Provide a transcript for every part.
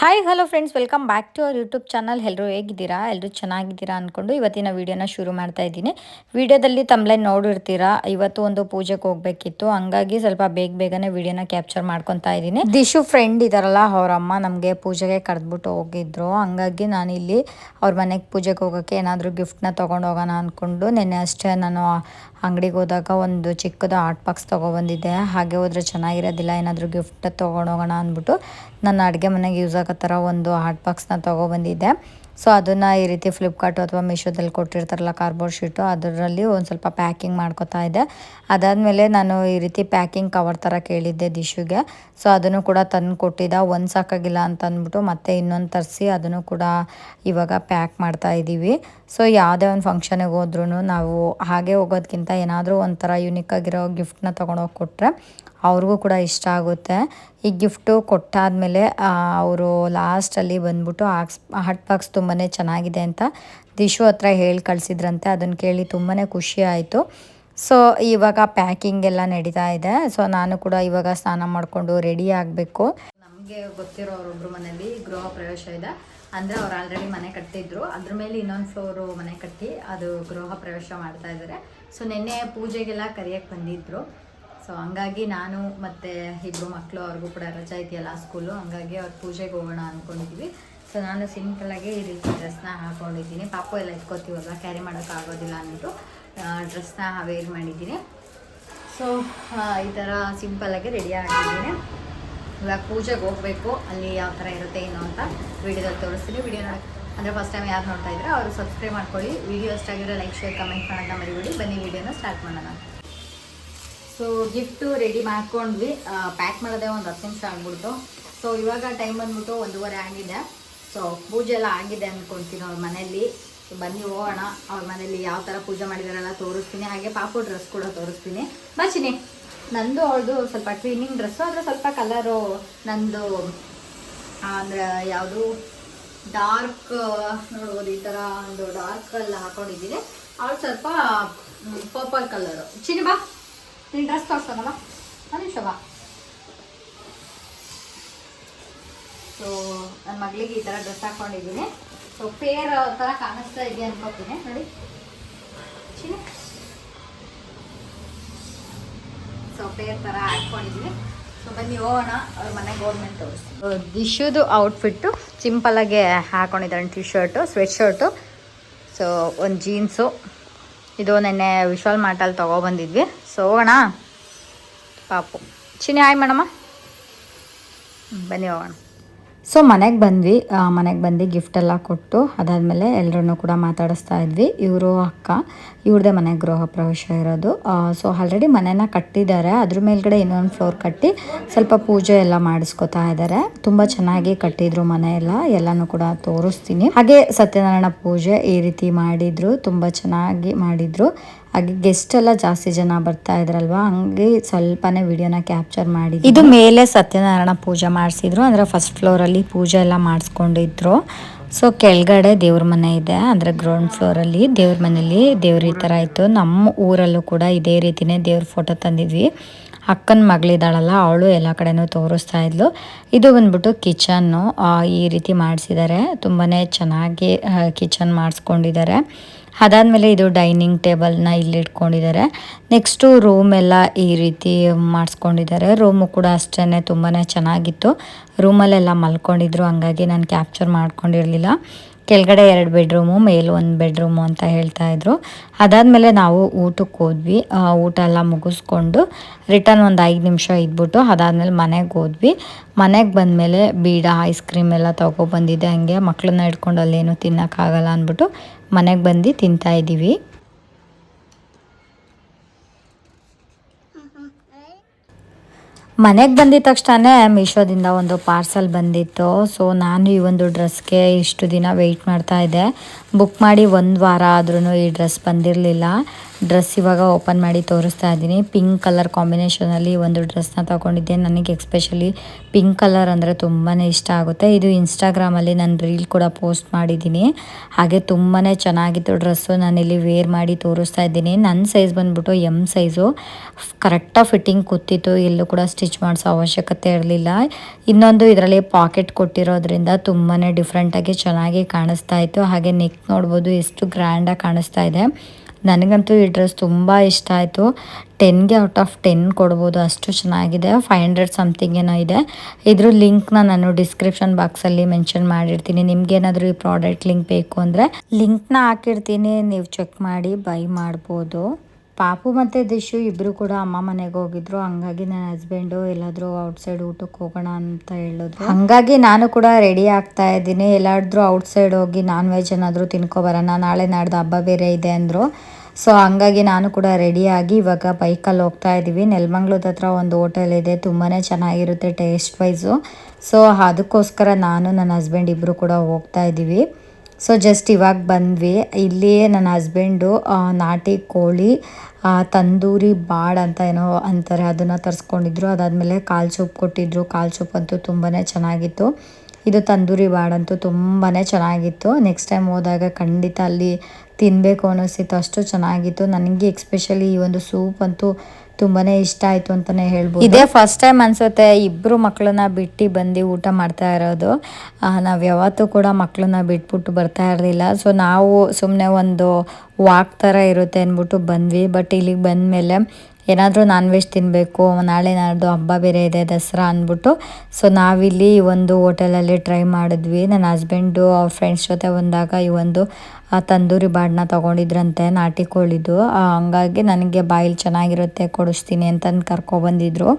Hi hello friends welcome back to our YouTube channel ಎಲ್ಲರೂ ಹೇಗಿದ್ದೀರಾ? ಎಲ್ಲರೂ ಚೆನ್ನಾಗಿದ್ದೀರಾ ಅಂದ್ಕೊಂಡು ಇವತ್ತಿನ ವೀಡಿಯೋನ ಶುರು ಮಾಡ್ತಾ ಇದ್ದೀನಿ. ವೀಡಿಯೋದಲ್ಲಿ ತಮ್ಮಲೆ ನೋಡಿರ್ತೀರಾ? ಇವತ್ತು ಒಂದು ಪೂಜೆಗೆ ಹೋಗಬೇಕಿತ್ತು. ಹಂಗಾಗಿ ಸ್ವಲ್ಪ ಬೇಗ ಬೇಗನೆ ವೀಡಿಯೋನ ಕ್ಯಾಪ್ಚರ್ ಮಾಡ್ಕೊತಾ ಇದ್ದೀನಿ. ದಿಶು ಫ್ರೆಂಡ್ ಇದಾರಲ್ಲ, ಅವ್ರ ಅಮ್ಮ ನಮಗೆ ಪೂಜೆಗೆ ಕರೆದ್ಬಿಟ್ಟು ಹೋಗಿದ್ರು. ಹಂಗಾಗಿ ಇಲ್ಲಿ ಅವ್ರ ಮನೆಗೆ ಪೂಜೆಗೆ ಹೋಗೋಕ್ಕೆ ಏನಾದರೂ ಗಿಫ್ಟ್ನ ತೊಗೊಂಡು ಹೋಗೋಣ ಅಂದ್ಕೊಂಡು ನಿನ್ನೆ ಅಷ್ಟೇ ನಾನು ಅಂಗಡಿಗೆ ಹೋದಾಗ ಒಂದು ಚಿಕ್ಕದು ಆರ್ಟ್ ಬಾಕ್ಸ್ ತೊಗೊಬಂದಿದ್ದೆ ಹಾಗೆ ಹೋದರೆ ಚೆನ್ನಾಗಿರೋದಿಲ್ಲ, ಏನಾದರೂ ಗಿಫ್ಟ್ ತೊಗೊಂಡೋಗೋಣ ಅಂದ್ಬಿಟ್ಟು ನನ್ನ ಅಡುಗೆ ಮನೆಗೆ ಯೂಸ್ ಆಗೋ ಥರ ಒಂದು ಆರ್ಟ್ ಬಾಕ್ಸ್ನ ತೊಗೊಬಂದಿದ್ದೆ ಸೊ ಅದನ್ನು ಈ ರೀತಿ ಫ್ಲಿಪ್ಕಾರ್ಟು ಅಥವಾ ಮೀಶೋದಲ್ಲಿ ಕೊಟ್ಟಿರ್ತಾರಲ್ಲ ಕಾರ್ಬೋರ್ಡ್ ಶೀಟು ಅದರಲ್ಲಿ ಒಂದು ಸ್ವಲ್ಪ ಪ್ಯಾಕಿಂಗ್ ಮಾಡ್ಕೊತಾ ಇದ್ದೆ. ಅದಾದಮೇಲೆ ನಾನು ಈ ರೀತಿ ಪ್ಯಾಕಿಂಗ್ ಕವರ್ ಥರ ಕೇಳಿದ್ದೆ ದಿಶುಗೆ ಸೊ ಅದನ್ನು ಕೂಡ ತಂದು ಕೊಟ್ಟಿದ್ದ. ಒಂದು ಸಾಕಾಗಿಲ್ಲ ಅಂತ ಅಂದ್ಬಿಟ್ಟು ಮತ್ತೆ ಇನ್ನೊಂದು ತರಿಸಿ ಅದನ್ನು ಕೂಡ ಇವಾಗ ಪ್ಯಾಕ್ ಮಾಡ್ತಾ ಇದ್ದೀವಿ ಸೊ ಯಾವುದೇ ಒಂದು ಫಂಕ್ಷನಿಗೆ ಹೋದ್ರೂ ನಾವು ಹಾಗೆ ಹೋಗೋದಕ್ಕಿಂತ ಏನಾದರೂ ಒಂಥರ ಯುನಿಕ್ ಆಗಿರೋ ಗಿಫ್ಟನ್ನ ತೊಗೊಂಡೋಗಿ ಕೊಟ್ಟರೆ ಅವ್ರಿಗೂ ಕೂಡ ಇಷ್ಟ ಆಗುತ್ತೆ. ಈ ಗಿಫ್ಟು ಕೊಟ್ಟಾದಮೇಲೆ ಅವರು ಲಾಸ್ಟಲ್ಲಿ ಬಂದ್ಬಿಟ್ಟು ಆಕ್ಸ್ ಹಟ್ ಬಾಕ್ಸ್ ತುಂಬಾ ಚೆನ್ನಾಗಿದೆ ಅಂತ ದಿಶು ಹತ್ರ ಹೇಳಿ ಕಳಿಸಿದ್ರಂತೆ ಅದನ್ನು ಕೇಳಿ ತುಂಬಾ ಖುಷಿ ಆಯಿತು. ಸೊ ಇವಾಗ ಪ್ಯಾಕಿಂಗ್ ಎಲ್ಲ ನಡೀತಾ ಇದೆ. ಸೊ ನಾನು ಕೂಡ ಇವಾಗ ಸ್ನಾನ ಮಾಡಿಕೊಂಡು ರೆಡಿ ಆಗಬೇಕು. ನಮಗೆ ಗೊತ್ತಿರೋರೊಬ್ಬರು ಮನೇಲಿ ಗೃಹ ಪ್ರವೇಶ ಇದೆ. ಅಂದರೆ ಅವ್ರು ಆಲ್ರೆಡಿ ಮನೆ ಕಟ್ಟಿದ್ರು. ಅದ್ರ ಮೇಲೆ ಇನ್ನೊಂದು ಫ್ಲೋರು ಮನೆ ಕಟ್ಟಿ ಅದು ಗೃಹ ಪ್ರವೇಶ ಮಾಡ್ತಾ ಇದ್ದಾರೆ ಸೊ ನಿನ್ನೆ ಪೂಜೆಗೆಲ್ಲ ಕರಿಯಕ್ಕೆ ಬಂದಿದ್ರು. ಸೊ ಹಂಗಾಗಿ ನಾನು ಮತ್ತು ಇಬ್ಬರು ಮಕ್ಕಳು ಅವ್ರಿಗೂ ಕೂಡ ರಜಾ ಇದೆಯಲ್ಲ ಸ್ಕೂಲು ಹಂಗಾಗಿ ಅವ್ರ ಪೂಜೆಗೆ ಹೋಗೋಣ ಅಂದ್ಕೊಂಡಿದ್ವಿ ಸೊ ನಾನು ಸಿಂಪಲಾಗಿ ಈ ರೀತಿ ಡ್ರೆಸ್ನ ಹಾಕೊಂಡಿದ್ದೀನಿ. ಪಾಪು ಎಲ್ಲ ಇಟ್ಕೋತೀವಲ್ಲ ಕ್ಯಾರಿ ಮಾಡೋಕ್ಕಾಗೋದಿಲ್ಲ ಅಂದ್ಬಿಟ್ಟು ಡ್ರೆಸ್ನ ವೇರ್ ಮಾಡಿದ್ದೀನಿ. ಸೊ ಈ ಥರ ಸಿಂಪಲಾಗಿ ರೆಡಿ ಆಗಿದ್ದೀನಿ. ಇವಾಗ ಪೂಜೆಗೆ ಹೋಗಬೇಕು. ಅಲ್ಲಿ ಯಾವ ಥರ ಇರುತ್ತೆ ಏನೋ ಅಂತ ವೀಡಿಯೋದಲ್ಲಿ ತೋರಿಸ್ತೀನಿ. ವೀಡಿಯೋನ ಅಂದರೆ ಫಸ್ಟ್ ಟೈಮ್ ಯಾರು ನೋಡ್ತಾ ಇದ್ರೆ, ಅವರು ಸಬ್ಸ್ಕ್ರೈಬ್ ಮಾಡ್ಕೊಳ್ಳಿ. ವಿಡಿಯೋ ಇಷ್ಟ ಲೈಕ್ ಶೇರ್ ಕಮೆಂಟ್ ಮಾಡೋಣ ಮರಿಬೇಡಿ. ಬನ್ನಿ ವಿಡಿಯೋನ ಸ್ಟಾರ್ಟ್ ಮಾಡೋಣ. ಸೊ ಗಿಫ್ಟು ರೆಡಿ ಮಾಡ್ಕೊಂಡ್ವಿ. ಪ್ಯಾಕ್ ಮಾಡೋದೇ ಒಂದು ಹತ್ತು ನಿಮಿಷ ಆಗ್ಬಿಡ್ತು. ಸೊ ಇವಾಗ ಟೈಮ್ ಬಂದ್ಬಿಟ್ಟು ಒಂದೂವರೆ ಆಗಿದೆ. ಸೊ ಪೂಜೆ ಎಲ್ಲ ಆಗಿದೆ ಅಂದ್ಕೊಳ್ತೀನಿ ಅವ್ರ ಮನೆಯಲ್ಲಿ. ಬನ್ನಿ ಹೋಗೋಣ. ಅವ್ರ ಮನೇಲಿ ಯಾವ ಥರ ಪೂಜೆ ಮಾಡಿದಾರೆಲ್ಲ ತೋರಿಸ್ತೀನಿ. ಹಾಗೆ ಪಾಪು ಡ್ರೆಸ್ ಕೂಡ ತೋರಿಸ್ತೀನಿ. ಬಚ್ಚಿನಿ ನಂದು ಅವಳದು ಸ್ವಲ್ಪ ಕ್ಲೀನಿಂಗ್ ಡ್ರೆಸ್ಸು ಆದರೆ ಸ್ವಲ್ಪ ಕಲರು ನಂದು ಅಂದರೆ ಯಾವುದು ಡಾರ್ಕ್ ನೋಡ್ಬೋದು ಈ ಥರ ಒಂದು ಡಾರ್ಕ್ ಎಲ್ಲ ಹಾಕೊಂಡಿದ್ದೀನಿ. ಅವಳು ಸ್ವಲ್ಪ ಪರ್ಪಲ್ ಕಲರು ಚಿನಿ ಬಾ. ನೀನು ಡ್ರೆಸ್ ತೋರಿಸ್ತಾನಲ್ಲ ಒಂದು ಬಾ ಸೊ ನನ್ನ ಮಗಳಿಗೆ ಈ ಥರ ಡ್ರೆಸ್ ಹಾಕ್ಕೊಂಡಿದ್ದೀನಿ ಸೊ ಪೇರ್ ಥರ ಕಾಣಿಸ್ತಾ ಇದೆ ಅನ್ಕೋತೀನಿ. ನೋಡಿ. ಸೊ ಪೇರ್ ಥರ ಹಾಕ್ಕೊಂಡಿದ್ದೀನಿ ಸೊ ಬನ್ನಿ, ಹೋಗೋಣ. ಅವ್ರ ಮನೆ ಗೌರ್ಮೆಂಟ್ ದಿಶುದು ಔಟ್ಫಿಟ್ಟು ಸಿಂಪಲಾಗೆ ಹಾಕೊಂಡಿದ್ದಾನೆ T shirt sweatshirt so ಒಂದು ಜೀನ್ಸು ಇದು ನೆನ್ನೆ ವಿಶಾಲ್ ಮಾರ್ಟಲ್ಲಿ ತೊಗೊಬಂದಿದ್ವಿ. ಸೊ ಹೋಗೋಣ? ಪಾಪು. ಚಿನಿ ಆಯ್ ಮೇಡಮ್ಮ ಬನ್ನಿ ಹೋಗೋಣ. ಸೊ ಮನೆಗೆ ಬಂದ್ವಿ. ಮನೆಗೆ ಬಂದು ಗಿಫ್ಟೆಲ್ಲ ಕೊಟ್ಟು ಅದಾದಮೇಲೆ ಎಲ್ಲರನ್ನೂ ಕೂಡ ಮಾತಾಡಿಸ್ತಾ ಇದ್ವಿ. ಇವರು ಅಕ್ಕ, ಇವ್ರದೇ ಮನೆ ಗೃಹ ಪ್ರವೇಶ ಇರೋದು. ಸೊ ಆಲ್ರೆಡಿ ಮನೆನ ಕಟ್ಟಿದ್ದಾರೆ. ಅದ್ರ ಮೇಲ್ಗಡೆ ಇನ್ನೊಂದು ಫ್ಲೋರ್ ಕಟ್ಟಿ ಸ್ವಲ್ಪ ಪೂಜೆ ಎಲ್ಲ ಮಾಡಿಸ್ಕೊತಾ ಇದ್ದಾರೆ ತುಂಬ ಚೆನ್ನಾಗಿ ಕಟ್ಟಿದ್ರು ಮನೆ ಎಲ್ಲ. ಎಲ್ಲನೂ ಕೂಡ ತೋರಿಸ್ತೀನಿ. ಹಾಗೆ ಸತ್ಯನಾರಾಯಣ ಪೂಜೆ ಈ ರೀತಿ ಮಾಡಿದ್ರು. ತುಂಬ ಚೆನ್ನಾಗಿ ಮಾಡಿದ್ರು. ಹಾಗೆ ಗೆಸ್ಟ್ ಎಲ್ಲ ಜಾಸ್ತಿ ಜನ ಬರ್ತಾ ಇದ್ರಲ್ವಾ? ಹಂಗೆ ಸ್ವಲ್ಪನೇ ವಿಡಿಯೋನ ಕ್ಯಾಪ್ಚರ್ ಮಾಡಿ ಇದು ಮೇಲೆ ಸತ್ಯನಾರಾಯಣ ಪೂಜೆ ಮಾಡಿಸಿದ್ರು. ಅಂದರೆ ಫಸ್ಟ್ ಫ್ಲೋರ್ ಅಲ್ಲಿ ಪೂಜೆ ಎಲ್ಲ ಮಾಡಿಸ್ಕೊಂಡಿದ್ರು. ಸೊ ಕೆಳಗಡೆ ದೇವ್ರ ಮನೆ ಇದೆ. ಅಂದರೆ ಗ್ರೌಂಡ್ ಫ್ಲೋರಲ್ಲಿ ದೇವ್ರ ಮನೇಲಿ ದೇವ್ರ ಈ ಥರ ಇತ್ತು. ನಮ್ಮ ಊರಲ್ಲೂ ಕೂಡ ಇದೇ ರೀತಿನೇ ದೇವ್ರ ಫೋಟೋ ತಂದಿದ್ವಿ. ಅಕ್ಕನ ಮಗಳಿದ್ದಾಳಲ್ಲ, ಅವಳು ಎಲ್ಲ ಕಡೆನೂ ತೋರಿಸ್ತಾ ಇದ್ಲು. ಇದು ಬಂದ್ಬಿಟ್ಟು ಕಿಚನ್ನು ಈ ರೀತಿ ಮಾಡಿಸಿದ್ದಾರೆ. ತುಂಬಾ ಚೆನ್ನಾಗಿ ಕಿಚನ್ ಮಾಡಿಸ್ಕೊಂಡಿದ್ದಾರೆ. ಅದಾದಮೇಲೆ ಇದು ಡೈನಿಂಗ್ ಟೇಬಲ್ನ ಇಲ್ಲಿ ಇಟ್ಕೊಂಡಿದ್ದಾರೆ. ನೆಕ್ಸ್ಟು ರೂಮ್ ಎಲ್ಲ ಈ ರೀತಿ ಮಾಡಿಸ್ಕೊಂಡಿದ್ದಾರೆ. ರೂಮು ಕೂಡ ಅಷ್ಟೇ ತುಂಬಾ ಚೆನ್ನಾಗಿತ್ತು. ರೂಮಲ್ಲೆಲ್ಲ ಮಲ್ಕೊಂಡಿದ್ರು, ಹಂಗಾಗಿ ನಾನು ಕ್ಯಾಪ್ಚರ್ ಮಾಡ್ಕೊಂಡಿರಲಿಲ್ಲ. ಕೆಳಗಡೆ ಎರಡು ಬೆಡ್ರೂಮು ಮೇಲೆ ಒಂದು ಬೆಡ್ರೂಮು ಅಂತ ಹೇಳ್ತಾ ಇದ್ರು. ಅದಾದಮೇಲೆ ನಾವು ಊಟಕ್ಕೆ ಹೋದ್ವಿ. ಊಟ ಎಲ್ಲ ಮುಗಿಸ್ಕೊಂಡು ರಿಟರ್ನ್ ಒಂದು ಐದು ನಿಮಿಷ ಇದ್ಬಿಟ್ಟು ಅದಾದಮೇಲೆ ಮನೆಗೆ ಹೋದ್ವಿ. ಮನೆಗೆ ಬಂದಮೇಲೆ ಬೀಡ ಐಸ್ ಕ್ರೀಮ್ ಎಲ್ಲ ತೊಗೊಬಂದಿದ್ದೆ. ಹಂಗೆ ಮಕ್ಕಳನ್ನ ಹಿಡ್ಕೊಂಡು ಅಲ್ಲೇನು ತಿನ್ನೋಕ್ಕಾಗಲ್ಲ ಅಂದ್ಬಿಟ್ಟು ಮನೆಗೆ ಬಂದು ತಿಂತಾ ಇದ್ದೀವಿ ಮನೆಗೆ ಬಂದಿದ ತಕ್ಷಣ ಮೀಶೋದಿಂದ ಒಂದು ಪಾರ್ಸಲ್ ಬಂದಿತ್ತು. ಸೊ ನಾನು ಈ ಒಂದು ಡ್ರೆಸ್ಗೆ ಇಷ್ಟು ದಿನ ವೆಯ್ಟ್ ಮಾಡ್ತಾ ಇದ್ದೆ. ಬುಕ್ ಮಾಡಿ ಒಂದು ವಾರ ಆದ್ರೂ ಈ ಡ್ರೆಸ್ ಬಂದಿರಲಿಲ್ಲ. ಡ್ರೆಸ್ ಇವಾಗ ಓಪನ್ ಮಾಡಿ ತೋರಿಸ್ತಾ ಇದ್ದೀನಿ. ಪಿಂಕ್ ಕಲರ್ ಕಾಂಬಿನೇಷನಲ್ಲಿ ಒಂದು ಡ್ರೆಸ್ನ ತಗೊಂಡಿದ್ದೆ. ನನಗೆ ಎಕ್ಸ್ಪೆಷಲಿ ಪಿಂಕ್ ಕಲರ್ ಅಂದರೆ ತುಂಬಾ ಇಷ್ಟ ಆಗುತ್ತೆ. ಇದು ಇನ್ಸ್ಟಾಗ್ರಾಮಲ್ಲಿ ನಾನು ರೀಲ್ ಕೂಡ ಪೋಸ್ಟ್ ಮಾಡಿದ್ದೀನಿ. ಹಾಗೆ ತುಂಬಾ ಚೆನ್ನಾಗಿತ್ತು ಡ್ರೆಸ್ಸು ನಾನಿಲ್ಲಿ ವೇರ್ ಮಾಡಿ ತೋರಿಸ್ತಾ ಇದ್ದೀನಿ. ನನ್ನ ಸೈಜ್ ಬಂದ್ಬಿಟ್ಟು ಎಂ ಸೈಜು ಕರೆಕ್ಟಾಗಿ ಫಿಟ್ಟಿಂಗ್ ಕೂತಿತ್ತು. ಎಲ್ಲೂ ಕೂಡ ಸ್ಟಿಚ್ ಮಾಡಿಸೋ ಅವಶ್ಯಕತೆ ಇರಲಿಲ್ಲ. ಇನ್ನೊಂದು ಇದರಲ್ಲಿ ಪಾಕೆಟ್ ಕೊಟ್ಟಿರೋದ್ರಿಂದ ತುಂಬಾ ಡಿಫ್ರೆಂಟಾಗಿ ಚೆನ್ನಾಗಿ ಕಾಣಿಸ್ತಾ ಇತ್ತು. ಹಾಗೆ ನೆಕ್ ನೋಡ್ಬೋದು ಎಷ್ಟು ಗ್ರ್ಯಾಂಡಾಗಿ ಕಾಣಿಸ್ತಾ ಇದೆ. ನನಗಂತೂ ಈ ಡ್ರೆಸ್ ತುಂಬ ಇಷ್ಟ ಆಯಿತು. ಟೆನ್ಗೆ ಔಟ್ ಆಫ್ ಟೆನ್ ಕೊಡ್ಬೋದು, ಅಷ್ಟು ಚೆನ್ನಾಗಿದೆ. ಫೈವ್ ಹಂಡ್ರೆಡ್ ಸಮಥಿಂಗ್ ಏನೋ ಇದೆ. ಇದ್ರ ಲಿಂಕ್ನ ನಾನು ಡಿಸ್ಕ್ರಿಪ್ಷನ್ ಬಾಕ್ಸಲ್ಲಿ ಮೆನ್ಷನ್ ಮಾಡಿರ್ತೀನಿ. ನಿಮ್ಗೇನಾದರೂ ಈ ಪ್ರಾಡಕ್ಟ್ ಲಿಂಕ್ ಬೇಕು ಅಂದರೆ ಲಿಂಕ್ನ ಹಾಕಿರ್ತೀನಿ. ನೀವು ಚೆಕ್ ಮಾಡಿ ಬೈ ಮಾಡ್ಬೋದು. ಪಾಪು ಮತ್ತು ದಿಶು ಇಬ್ಬರು ಕೂಡ ಅಮ್ಮ ಮನೆಗೆ ಹೋಗಿದ್ರು. ಹಂಗಾಗಿ ನನ್ನ ಹಸ್ಬೆಂಡು ಎಲ್ಲಾದರೂ ಔಟ್ಸೈಡ್ ಊಟಕ್ಕೆ ಹೋಗೋಣ ಅಂತ ಹೇಳಿದ್ರು. ಹಾಗಾಗಿ ನಾನು ಕೂಡ ರೆಡಿ ಆಗ್ತಾ ಇದ್ದೀನಿ. ಎಲ್ಲಾದ್ರೂ ಔಟ್ಸೈಡ್ ಹೋಗಿ ನಾನ್ ವೆಜ್ ಏನಾದರೂ ತಿನ್ಕೊಬರೋಣ. ನಾಳೆ ನಾಡ್ದು ಹಬ್ಬ ಬೇರೆ ಇದೆ ಅಂದರು. ಸೊ ಹಂಗಾಗಿ ನಾನು ಕೂಡ ರೆಡಿಯಾಗಿ ಇವಾಗ ಬೈಕಲ್ಲಿ ಹೋಗ್ತಾ ಇದ್ದೀವಿ ನೆಲಮಂಗ್ಲದ ಹತ್ರ ಒಂದು ಹೋಟೆಲ್ ಇದೆ. ತುಂಬಾ ಚೆನ್ನಾಗಿರುತ್ತೆ ಟೇಸ್ಟ್ ವೈಸು ಸೊ ಅದಕ್ಕೋಸ್ಕರ ನಾನು ನನ್ನ ಹಸ್ಬೆಂಡ್ ಇಬ್ಬರು ಕೂಡ ಹೋಗ್ತಾ ಇದ್ದೀವಿ ಸೊ ಜಸ್ಟ್ ಇವಾಗ ಬಂದ್ವಿ. ಇಲ್ಲಿಯೇ ನನ್ನ ಹಸ್ಬೆಂಡು ನಾಟಿ ಕೋಳಿ ತಂದೂರಿ ಬಾಡ್ ಅಂತ ಏನೋ ಅಂತಾರೆ. ಅದನ್ನು ತರಿಸ್ಕೊಂಡಿದ್ರು. ಅದಾದಮೇಲೆ ಕಾಲು ಸೂಪ್ ಕೊಟ್ಟಿದ್ರು. ಕಾಲು ಸೂಪ್ ಅಂತೂ ತುಂಬಾ ಚೆನ್ನಾಗಿತ್ತು. ಇದು ತಂದೂರಿ ಬಾಡ್ ಅಂತೂ ತುಂಬಾ ಚೆನ್ನಾಗಿತ್ತು. ನೆಕ್ಸ್ಟ್ ಟೈಮ್ ಹೋದಾಗ ಖಂಡಿತ ಅಲ್ಲಿ ತಿನ್ನಬೇಕು ಅನ್ನಿಸ್ತಿತ್ತು. ಅಷ್ಟು ಚೆನ್ನಾಗಿತ್ತು. ನನಗೆ ಎಕ್ಸ್ಪೆಷಲಿ ಈ ಒಂದು ಸೂಪ್ ಅಂತೂ ತುಂಬಾ ಇಷ್ಟ ಆಯಿತು ಅಂತಲೇ ಹೇಳ್ಬೋದು. ಇದೇ ಫಸ್ಟ್ ಟೈಮ್ ಅನಿಸುತ್ತೆ ಇಬ್ಬರು ಮಕ್ಕಳನ್ನ ಬಿಟ್ಟು ಬಂದು ಊಟ ಮಾಡ್ತಾ ಇರೋದು. ನಾವು ಯಾವತ್ತೂ ಕೂಡ ಮಕ್ಕಳನ್ನ ಬಿಟ್ಬಿಟ್ಟು ಬರ್ತಾ ಇರಲಿಲ್ಲ. ಸೊ ನಾವು ಸುಮ್ಮನೆ ಒಂದು ವಾಕ್ ಥರ ಇರುತ್ತೆ ಅಂದ್ಬಿಟ್ಟು ಬಂದ್ವಿ. ಬಟ್ ಇಲ್ಲಿಗೆ ಬಂದಮೇಲೆ ಏನಾದರೂ ನಾನ್ ವೆಜ್ ತಿನ್ನಬೇಕು ನಾಳೆ ನಾಡ್ದು ಹಬ್ಬ ಬೇರೆ ಇದೆ, ದಸರಾ ಅಂದ್ಬಿಟ್ಟು. ಸೊ ನಾವಿಲ್ಲಿ ಒಂದು ಹೋಟೆಲಲ್ಲಿ ಟ್ರೈ ಮಾಡಿದ್ವಿ. ನನ್ನ ಹಸ್ಬೆಂಡು ಅವ್ರ ಫ್ರೆಂಡ್ಸ್ ಜೊತೆ ಬಂದಾಗ ಈ ಒಂದು ತಂದೂರಿ ಬಾಡನ್ನ ತೊಗೊಂಡಿದ್ರಂತೆ, ನಾಟಿ ಕೋಳಿದು. ಹಂಗಾಗಿ ನನಗೆ ಬಾಯಿಲ್ ಚೆನ್ನಾಗಿರುತ್ತೆ, ಕೊಡಿಸ್ತೀನಿ ಅಂತಂದು ಕರ್ಕೊಬಂದಿದ್ರು.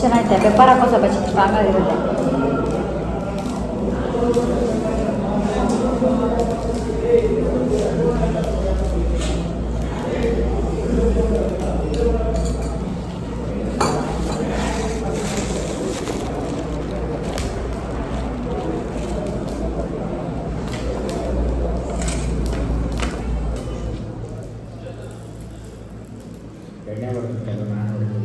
ಚೆನ್ನಾಗಿದೆ ಪೆಪ್ಪರ್ ಹಾಕೋ ಸ್ವಲ್ಪ ಸ್ಟ್ರಾಂಗ್ ಆಗಿರುತ್ತೆ ಎಣ್ಣೆ ಬರ್ತದೆ ಅದು ನಾನು ನೋಡಿದ್ದೀನಿ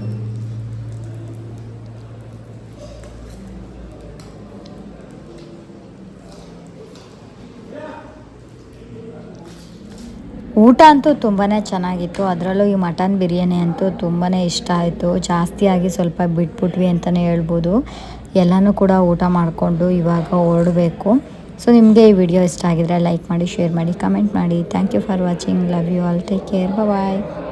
ಊಟ ಅಂತೂ ತುಂಬಾ ಚೆನ್ನಾಗಿತ್ತು. ಅದರಲ್ಲೂ ಈ ಮಟನ್ ಬಿರಿಯಾನಿ ಅಂತೂ ತುಂಬಾ ಇಷ್ಟ ಆಯಿತು. ಜಾಸ್ತಿಯಾಗಿ ಸ್ವಲ್ಪ ಬಿಟ್ಬಿಟ್ವಿ ಅಂತಲೇ ಹೇಳ್ಬೋದು. ಎಲ್ಲನೂ ಕೂಡ ಊಟ ಮಾಡಿಕೊಂಡು ಇವಾಗ ಹೊರಡಬೇಕು ಸೊ, ನಿಮಗೆ ಈ ವಿಡಿಯೋ ಇಷ್ಟ ಆಗಿದ್ರೆ ಲೈಕ್ ಮಾಡಿ, ಶೇರ್ ಮಾಡಿ, ಕಮೆಂಟ್ ಮಾಡಿ. Thank you for watching. Love you all. Take care. Bye.